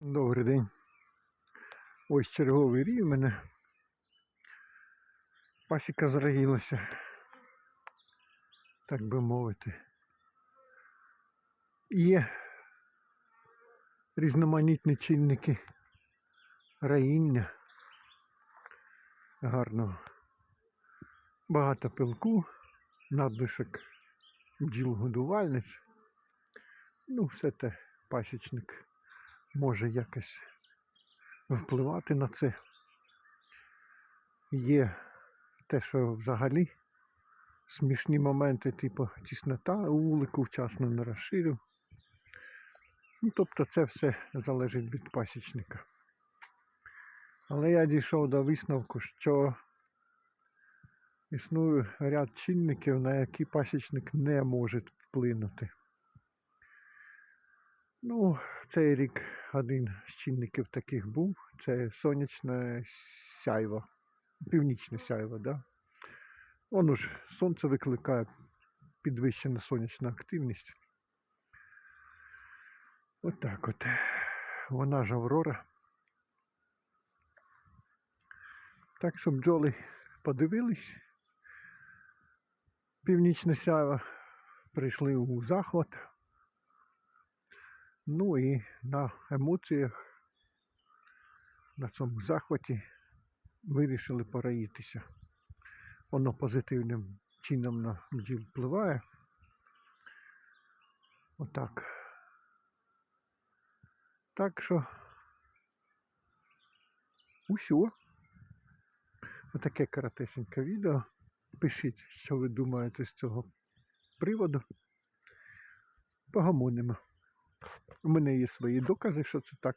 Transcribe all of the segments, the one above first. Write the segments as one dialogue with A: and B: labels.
A: Добрий день. Ось черговий рій у мене. Пасіка зраїлася, так би мовити. Є різноманітні чинники раїння гарного. Багато пилку, надлишок бджіл-годувальниць. Ну, все те пасічник може якось впливати на це. Є те, що взагалі смішні моменти, типу тіснота у вулику вчасно не розширив. Ну, тобто це все залежить від пасічника. Але я дійшов до висновку, що існує ряд чинників, на які пасічник не може вплинути. Ну, цей рік один з чинників таких був. Це сонячне сяйво, північне сяйво, да? Воно ж сонце викликає підвищена сонячна активність. Отак от. Вона ж Аврора. Так що бджоли подивились. Північне сяйво прийшли у захват. Ну і на емоціях, на цьому захваті вирішили пораїтися. Воно позитивним чином на бджіл впливає. Отак. Так що усьо. Отаке коротесеньке відео. Пишіть, що ви думаєте з цього приводу. Погамонимо. У мене є свої докази, що це так.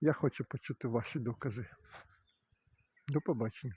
A: Я хочу почути ваші докази. До побачення.